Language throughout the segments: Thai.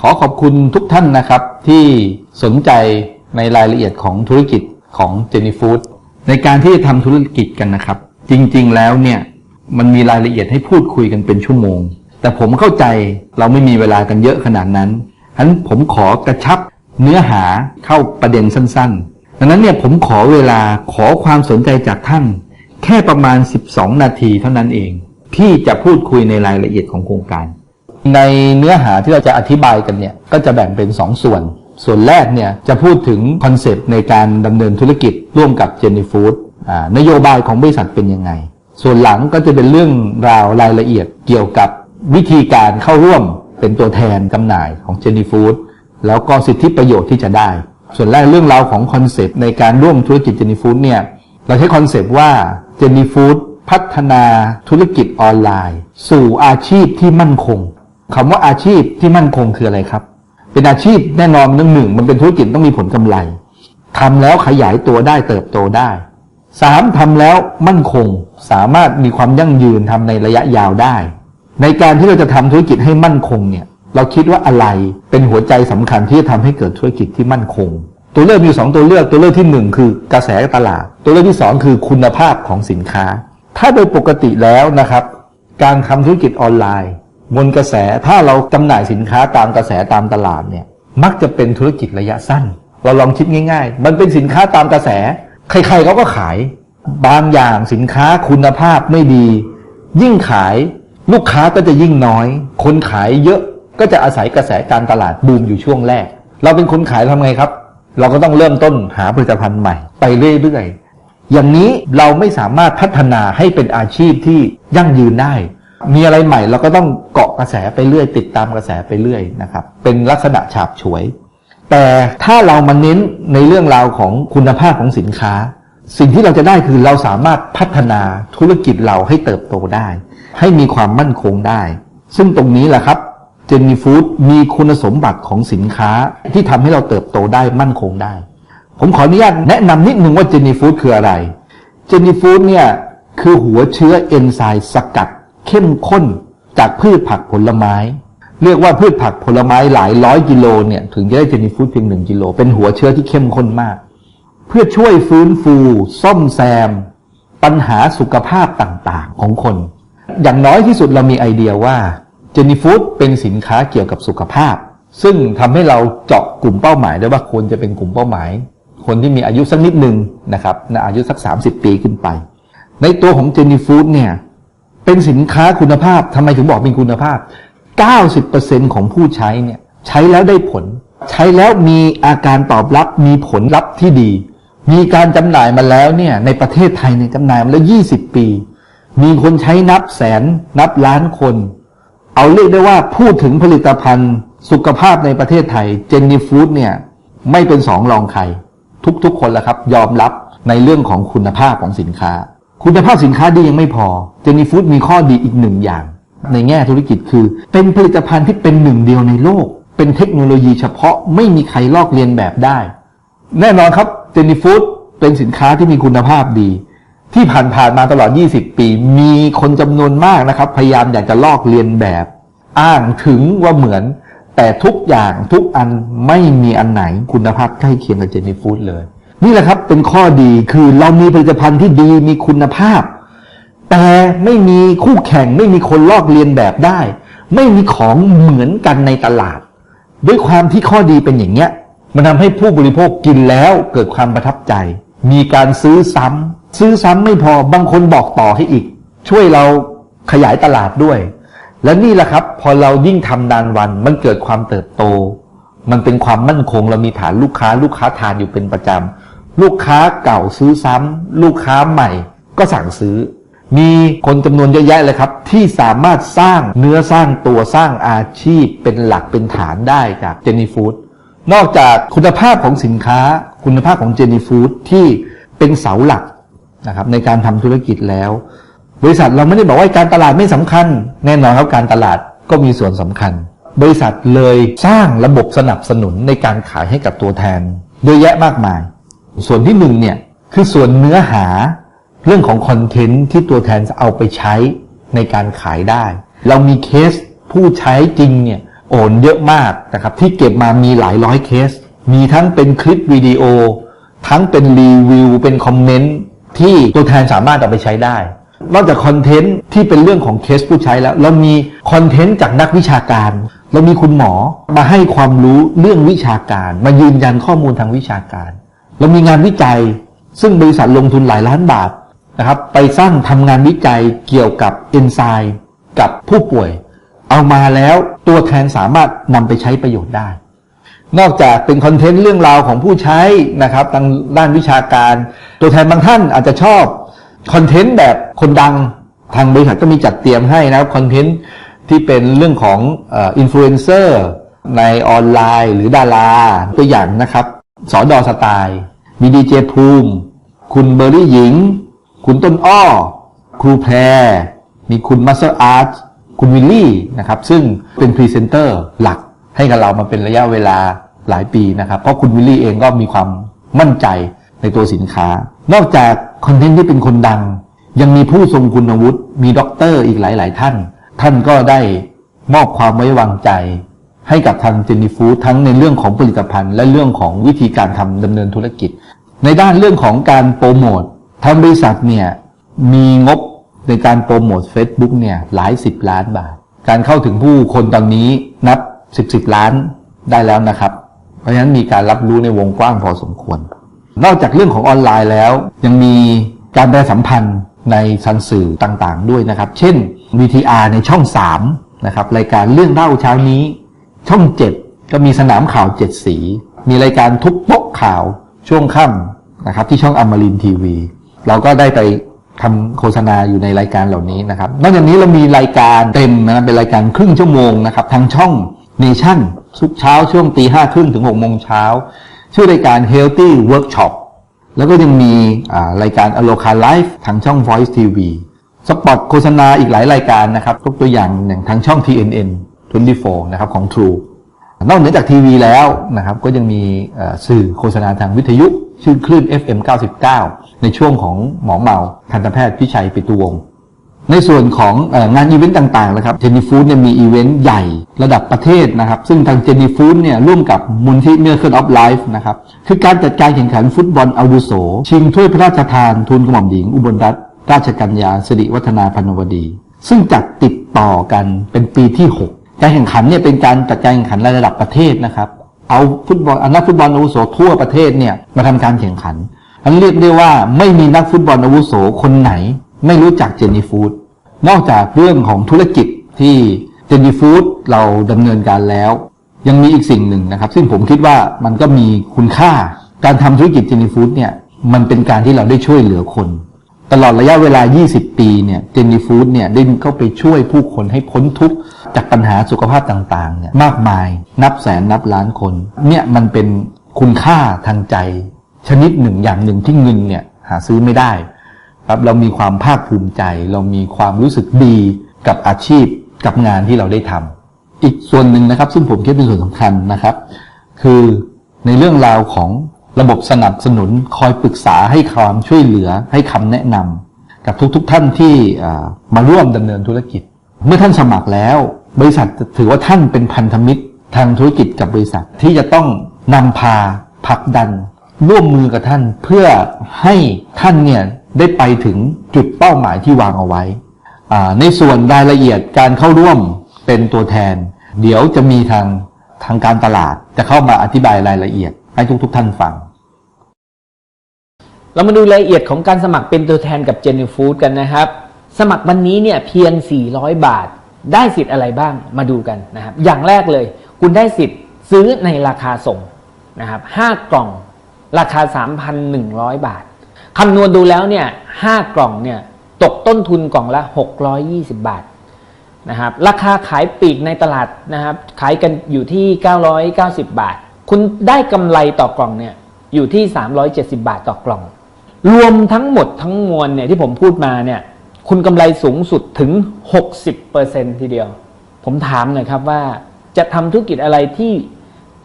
ขอขอบคุณทุกท่านนะครับที่สนใจในรายละเอียดของธุรกิจของเจนี่ฟู้ดในการที่จะทำธุรกิจกันนะครับ จริงๆแล้วเนี่ยมันมีรายละเอียดให้พูดคุยกันเป็นชั่วโมง แต่ผมเข้าใจเราไม่มีเวลากันเยอะขนาดนั้นฉะนั้นผมขอกระชับเนื้อหาเข้าประเด็นสั้นๆ ดังนั้นเนี่ยผมขอเวลาขอความสนใจจากท่าน แค่ประมาณ 12 นาทีเท่านั้นเอง ที่จะพูดคุยในรายละเอียดของโครงการ ในเนื้อหาที่เราจะอธิบายกันเนี่ยก็จะแบ่งเป็น2ส่วน ส่วนแรกเนี่ยจะพูดถึงคอนเซปต์ในการดำเนินธุรกิจร่วมกับเจนนี่ฟู้ดนโยบายของบริษัทเป็นยังไง ส่วนหลังก็จะเป็นเรื่องราวรายละเอียดเกี่ยวกับวิธีการเข้าร่วมเป็นตัวแทนจำหน่ายของเจนนี่ฟู้ดแล้วก็สิทธิประโยชน์ที่จะได้ ส่วนแรกเรื่องราวของคอนเซปต์ในการร่วมธุรกิจเจนนี่ฟู้ดเนี่ยเราใช้คอนเซปต์ว่าเจนนี่ฟู้ดพัฒนาธุรกิจออนไลน์ สู่อาชีพที่มั่นคง คำว่าอาชีพที่มั่นคงคืออะไรครับ เป็นอาชีพแน่นอนหนึ่งหนึ่งมันเป็นธุรกิจต้องมีผลกำไรทำแล้วขยายตัวได้เติบโตได้สามทำแล้วมั่นคงสามารถมีความยั่งยืนทำในระยะยาวได้ ในการที่เราจะทำธุรกิจให้มั่นคงเนี่ยเราคิดว่าอะไรเป็นหัวใจสำคัญที่จะทำให้เกิดธุรกิจที่มั่นคง ตัวเลือกมีสองตัวเลือกตัวเลือกที่หนึ่งคือกระแสตลาด ตัวเลือกที่สองคือคุณภาพของสินค้า ถ้าโดยปกติแล้วนะครับ การทำธุรกิจออนไลน์ บนกระแสถ้าเราจำหน่ายสินค้าตามกระแสตามตลาดเนี่ยมักจะเป็นธุรกิจระยะสั้น เราลองคิดง่าย ๆ มันเป็นสินค้าตามกระแส ใครๆเขาก็ขาย บางอย่างสินค้าคุณภาพไม่ดี ยิ่งขายลูกค้าก็จะยิ่งน้อย คนขายเยอะก็จะอาศัยกระแสการตลาดบูมอยู่ช่วงแรก เราเป็นคนขายทำไงครับ เราก็ต้องเริ่มต้นหาผลิตภัณฑ์ใหม่ไปเรื่อยๆอย่างนี้เราไม่สามารถพัฒนาให้เป็นอาชีพที่ยั่งยืนได้ มีอะไรใหม่เราก็ต้องเกาะกระแสไปเรื่อย ติดตามกระแสไปเรื่อยนะครับ เป็นลักษณะฉาบฉวย แต่ถ้าเรามาเน้นในเรื่องราวของคุณภาพของสินค้า สิ่งที่เราจะได้คือเราสามารถพัฒนาธุรกิจเราให้เติบโตได้ ให้มีความมั่นคงได้ ซึ่งตรงนี้แหละครับเจนนี่ฟู้ดมีคุณสมบัติของสินค้าที่ทำให้เราเติบโตได้มั่นคงได้ ผมขออนุญาตแนะนำนิดนึงว่าเจนนี่ฟู้ดคืออะไร เจนนี่ฟู้ดเนี่ยคือหัวเชื้อเอนไซม์สกัด เข้มข้นจากพืชผักผลไม้ เรียกว่าพืชผักผลไม้หลายร้อยกิโลเนี่ยถึงจะได้เจนนี่ฟู้ดเพียงหนึ่งกิโลเป็นหัวเชื้อที่เข้มข้นมาก เพื่อช่วยฟื้นฟูซ่อมแซม ปัญหาสุขภาพต่างๆ ของคน อย่างน้อยที่สุดเรามีไอเดียว่าเจนีฟู้ดเป็นสินค้าเกี่ยวกับสุขภาพ ซึ่งทำให้เราเจาะกลุ่มเป้าหมายได้ว่าควรจะเป็นกลุ่มเป้าหมาย คนที่มีอายุสักนิดหนึ่งนะครับนอายุสัก 30 ปีขึ้นไป ในตัวของเจนีฟู้ดเนี่ย เป็นสินค้าคุณภาพทำไมถึงบอกเป็นคุณภาพ 90%ของผู้ใช้เนี่ยใช้แล้วได้ผล ใช้แล้วมีอาการตอบรับมีผลลัพธ์ที่ดี มีการจำหน่ายมาแล้วเนี่ยในประเทศไทยในจำหน่ายมาแล้ว 20 ปี มีคนใช้นับแสนนับล้านคน เอาเรียกได้ว่าพูดถึงผลิตภัณฑ์ สุขภาพในประเทศไทยเจนนี่ฟู้ดเนี่ยไม่เป็นสองรองใคร ทุกๆคนแล้วครับ ยอมรับในเรื่องของคุณภาพของสินค้า คุณภาพสินค้าดียังไม่พอ เจนี่ฟู้ดมีข้อดีอีกหนึ่งอย่าง ในแง่ธุรกิจคือ เป็นผลิตภัณฑ์ที่เป็นหนึ่งเดียวในโลก เป็นเทคโนโลยีเฉพาะไม่มีใครลอกเลียนแบบได้ แน่นอนครับเจนี่ฟู้ดเป็นสินค้าที่มีคุณภาพดี ที่ผ่านๆมาตลอด 20 ปี มีคนจำนวนมากนะครับ พยายามอยากจะลอกเลียนแบบ อ้างถึงว่าเหมือน แต่ทุกอย่างทุกอันไม่มีอันไหนคุณภาพใกล้เคียงกับเจนนี่ฟู้ดเลย นี่แหละครับเป็นข้อดีคือเรามีผลิตภัณฑ์ที่ดีมีคุณภาพ แต่ไม่มีคู่แข่งไม่มีคนลอกเลียนแบบได้ ไม่มีของเหมือนกันในตลาด ด้วยความที่ข้อดีเป็นอย่างเนี้ย มันทำให้ผู้บริโภคกินแล้วเกิดความประทับใจ มีการซื้อซ้ำซื้อซ้ำไม่พอบางคนบอกต่อให้อีก ช่วยเราขยายตลาดด้วย และนี่แหละครับ พอเรายิ่งทำนานวันมันเกิดความเติบโต มันเป็นความมั่นคงเรามีฐานลูกค้าลูกค้าทานอยู่เป็นประจำ ลูกค้าเก่าซื้อซ้ำลูกค้าใหม่ก็สั่งซื้อ มีคนจำนวนเยอะแยะเลยครับ ที่สามารถสร้างเนื้อสร้างตัวสร้างอาชีพเป็นหลักเป็นฐานได้จากเจนี่ฟู้ดนอกจากคุณภาพของสินค้า คุณภาพของเจนี่ฟู้ดที่เป็นเสาหลักนะครับในการทำธุรกิจแล้ว บริษัทเราไม่ได้บอกว่าการตลาดไม่สำคัญ แน่นอนครับการตลาดก็มีส่วนสำคัญ บริษัทเลยสร้างระบบสนับสนุนในการขายให้กับตัวแทนเยอะแยะมากมาย ส่วนที่หนึ่งเนี่ยคือส่วนเนื้อหาเรื่องของคอนเทนต์ที่ตัวแทนจะเอาไปใช้ในการขายได้ เรามีเคสผู้ใช้จริงเนี่ยโอนเยอะมากนะครับที่เก็บมามีหลายร้อยเคส มีทั้งเป็นคลิปวิดีโอ ทั้งเป็นรีวิว เป็นคอมเมนต์ที่ตัวแทนสามารถเอาไปใช้ได้ นอกจากคอนเทนต์ที่เป็นเรื่องของเคสผู้ใช้แล้ว เรามีคอนเทนต์จากนักวิชาการ เรามีคุณหมอมาให้ความรู้เรื่องวิชาการ มายืนยันข้อมูลทางวิชาการ เรามีงานวิจัย ซึ่งบริษัทลงทุนหลายล้านบาทนะครับ ไปสร้างทำงานวิจัยเกี่ยวกับเอนไซม์กับผู้ป่วย เอามาแล้วตัวแทนสามารถนำไปใช้ประโยชน์ได้ นอกจากเป็นคอนเทนต์เรื่องราวของผู้ใช้นะครับทางด้านวิชาการ ตัวแทนบางท่านอาจจะชอบคอนเทนต์แบบคนดังทางบริษัทก็มีจัดเตรียมให้นะครับคอนเทนต์ที่เป็นเรื่องของอินฟลูเอนเซอร์ในออนไลน์หรือดาราตัวอย่างนะครับ สอดอสไตล์มีดีเจภูมิ คุณเบอร์รี่หญิง คุณต้นอ้อ ครูแพร มีคุณมัสเตอร์อาร์ตคุณวิลลี่นะครับ ซึ่งเป็นพรีเซนเตอร์หลักให้กับเรามาเป็นระยะเวลาหลายปีนะครับ เพราะคุณวิลลี่เองก็มีความมั่นใจในตัวสินค้า นอกจากคอนเทนต์ที่เป็นคนดัง ยังมีผู้ทรงคุณวุฒิมีด็อกเตอร์อีกหลาย ๆ ท่าน ท่านก็ได้มอบความไว้วางใจ ให้กับทางเจนี่ฟู้ดทั้งในเรื่องของผลิตภัณฑ์ และเรื่องของวิธีการทำดำเนินธุรกิจ ในด้านเรื่องของการโปรโมททางบริษัทเนี่ยมีงบในการโปรโมท Facebook เนี่ยหลายสิบล้านบาท การเข้าถึงผู้คนตอนนี้นับสิบสิบล้านได้แล้วนะครับ เพราะฉะนั้นมีการรับรู้ในวงกว้างพอสมควร นอกจากเรื่องของออนไลน์แล้ว ยังมีการประชาสัมพันธ์ในสันสื่อต่างๆ ด้วยนะครับ เช่น VTR ในช่อง 3 นะครับรายการเรื่องเล่าเช้านี้ ช่อง7ก็มีสนามข่าวเจ็ดสี มีรายการทุกโป๊กข่าวช่วงค่ำนะครับ ที่ช่องอมรินทีวี เราก็ได้ไปทำโฆษณาอยู่ในรายการเหล่านี้นะครับ นอกจากนี้เรามีรายการเต็มนะเป็นรายการครึ่งชั่วโมงนะครับทางช่องเนชั่นทุกเช้าช่วงตีห้าครึ่งถึงหกโมงเช้าชื่อรายการ Healthy Workshop แล้วก็ยังมีรายการ Aloca Life ทางช่อง Voice TV สปอตโฆษณาอีกหลายรายการนะครับยกตัวอย่างอย่างทางช่อง TNN 24 นะครับของ True นอกเหนือจากทีวีแล้วนะครับก็ยังมีสื่อโฆษณาทางวิทยุ ชื่อคลื่น FM 99 ในช่วงของหมอเมาทันตแพทย์พิชัยปิตุวงศ์ในส่วนของงานอีเวนต์ต่างๆนะครับเจนนี่ฟู้ดเนี่ยมีอีเวนต์ใหญ่ระดับประเทศนะครับ ซึ่งทางเจนนี่ฟู้ดเนี่ยร่วมกับมูลที่เนื้อเครื่องออฟไลฟ์นะครับคือการจัดการแข่งขันฟุตบอลอาวุโส ชิงถ้วยพระราชทานทุนกระหม่อมหญิง อุบลรัตนราชกัญญาสิริวัฒนาพันวดี ซึ่งจัดติดต่อกันเป็นปีที่ 6 การแข่งขันเนี่ยเป็นการจัดการแข่งขันระดับประเทศนะครับ เอาฟุตบอลนักฟุตบอลอาวุโสทั่วประเทศเนี่ยมาทำการแข่งขันอันเรียกได้ว่าไม่มีนักฟุตบอลอาวุโสคนไหน ไม่รู้จักเจนนี่ฟู้ดนอกจากเรื่องของธุรกิจที่เจนนี่ฟู้ดเราดำเนินการแล้ว ยังมีอีกสิ่งหนึ่งนะครับ ซึ่งผมคิดว่ามันก็มีคุณค่าการทำธุรกิจเจนนี่ฟู้ดเนี่ยมันเป็นการที่เราได้ช่วยเหลือคน ตลอดระยะเวลา 20 ปีเนี่ยเจนนี่ฟู้ดเนี่ยได้เข้าไปช่วยผู้คนให้พ้นทุกข์จากปัญหาสุขภาพต่างๆเนี่ยมากมายนับแสนนับล้านคน เนี่ยมันเป็นคุณค่าทางใจ ชนิดหนึ่งอย่างหนึ่งที่เงินเนี่ยหาซื้อไม่ได้ครับเรามีความภาคภูมิใจ เรามีความรู้สึกดีกับอาชีพกับงานที่เราได้ทำอีกส่วนหนึ่งนะครับ ซึ่งผมคิดเป็นส่วนสำคัญนะครับ คือในเรื่องราวของระบบสนับสนุนคอยปรึกษาให้ความช่วยเหลือให้คำแนะนำกับทุกๆทท่านที่มาร่วมดำเนินธุรกิจ เมื่อท่านสมัครแล้ว บริษัทถือว่าท่านเป็นพันธมิตรทางธุรกิจกับบริษัทที่จะต้องนำพาผลักดัน ร่วมมือกับท่านเพื่อให้ท่านเนี่ยได้ไปถึงจุดเป้าหมายที่วางเอาไว้ ในส่วนรายละเอียดการเข้าร่วมเป็นตัวแทน เดี๋ยวจะมีทางทางการตลาดจะเข้ามาอธิบายรายละเอียดให้ทุกๆทท่านฟัง เรามาดูรายละเอียดของการสมัครเป็นตัวแทนกับเจนี่ฟู้ดกันนะครับ สมัครวันนี้เนี่ยเพียง 400 บาท ได้สิทธิ์อะไรบ้างมาดูกันนะครับ อย่างแรกเลย คุณได้สิทธิ์ซื้อในราคาส่งนะครับ5กล่องราคา 3,100 บาทคำนวณดูแล้วเนี่ยห้ากล่องเนี่ยตกต้นทุนกล่องละ 620 บาทนะครับราคาขายปีกในตลาดนะครับขายกันอยู่ที่ 990 บาท คุณได้กำไรต่อกล่องเนี่ยอยู่ที่ 370 บาทต่อกล่อง รวมทั้งหมดทั้งมวลเนี่ยที่ผมพูดมาเนี่ย คุณกำไรสูงสุดถึง 60%ทีเดียว ผมถามหน่อยครับว่าจะทำธุรกิจอะไรที่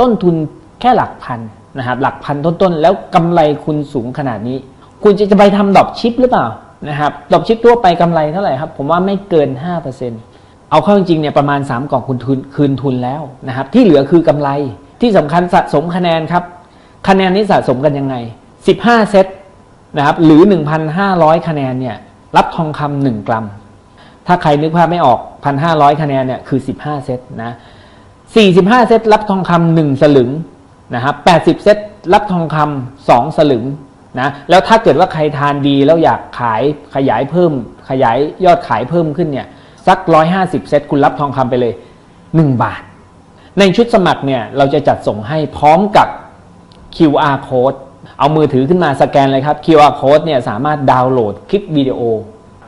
ต้นทุนแค่หลักพันนะครับหลักพันต้นๆ แล้วกำไรคุณสูงขนาดนี้ คุณจะไปทำดอปชิปหรือเปล่านะครับดอปชิปทั่วไปกำไรเท่าไหร่ครับ ผมว่าไม่เกิน5%นเอาเข้าจริงๆเนี่ยประมาณ 3 กล่องคุณทุนคืนทุนแล้วนะครับที่เหลือคือกำไรที่สำคัญสะสมคะแนนครับ คะแนนนี้สะสมกันยังไง 15 เซตนะครับหรือ 1,500 คะแนนเนี่ย รับทองคำหนึ่งกรัม ถ้าใครนึกภาพไม่ออก1,500คะแนนเนี่ยคือ15เซตนะ45เซตรับทองคำหนึ่งสลึงนะครับ80เซตรับทองคำสองสลึงนะแล้วถ้าเกิดว่าใครทานดีแล้วอยากขายขยายเพิ่ม ขยายยอดขายเพิ่มขึ้นเนี่ยสัก150เซตคุณรับทองคำไปเลย1บาท ในชุดสมัครเนี่ยเราจะจัดส่งให้พร้อมกับ QR code เอามือถือขึ้นมาสแกนเลยครับ QR code เนี่ยสามารถดาวน์โหลดคลิปวิดีโอ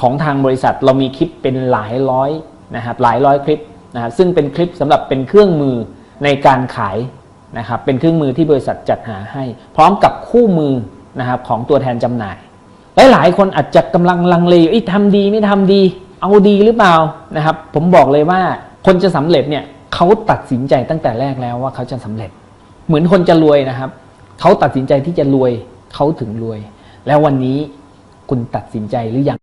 ของทางบริษัทเรามีคลิปเป็นหลายร้อยนะครับหลายร้อยคลิปนะครับซึ่งเป็นคลิปสำหรับเป็นเครื่องมือในการขายนะครับเป็นเครื่องมือที่บริษัทจัดหาให้ พร้อมกับคู่มือนะครับของตัวแทนจำหน่ายหลายๆคนอาจจะกำลังลังเลอยู่อ้ยทำดีไม่ทำดี เอาดีหรือเปล่านะครับ ผมบอกเลยว่าคนจะสำเร็จเนี่ยเขาตัดสินใจตั้งแต่แรกแล้วว่าเขาจะสำเร็จ เหมือนคนจะรวยนะครับ เขาตัดสินใจที่จะรวยเขาถึงรวยแล้ววันนี้คุณตัดสินใจหรือยัง